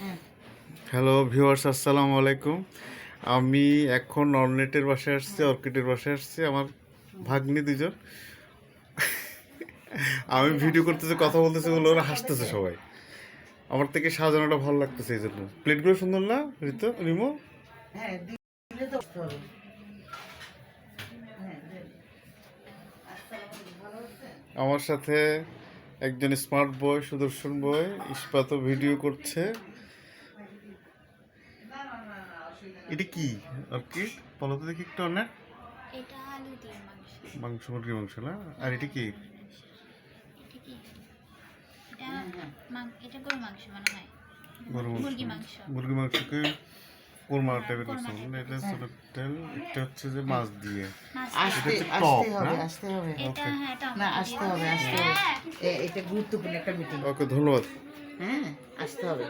হ্যাঁ hello viewers আসসালামু আলাইকুম আমি এখন অর্নেটের বাসায় আসছি অর্কিডের বাসায় আসছি আমার ভাগ্নি দুজন আমি ভিডিও করতেছি কথা বলতেছি বলে ওরা হাসতেছে সবাই। আমার থেকে সাজানোটা ভালো লাগতেছে এই জন্য। প্লেটগুলো সুন্দর না ঋতু রিমো? হ্যাঁ হ্যাঁ? আমার সাথে একজন স্মার্ট বয় সুদর্শন বয় ইস্পাত ভিডিও করছে। এটা কি? অর্কিড বলো তো দেখি একটু অনেক এটা আলু দিয়ে মাংস। মাংস মুরগির মাংস না? আর এটা কি? এটা কি? এটা মাং- এটা গরু মাংস মনে হয়। মুরগি মাংস। মুরগি মাংসকে কোরমা টাইপের কোরমা এটা ছোট তেল এটা হচ্ছে যে মাছ দিয়ে। মাছ। আসতে আসতে হবে আসতে হবে। হ্যাঁ না আসতে হবে আসতে হবে। হ্যাঁ। এটা গুরুত্বপূর্ণ একটা মিটিং ওকে ধন্যবাদ। হ্যাঁ আসতে হবে।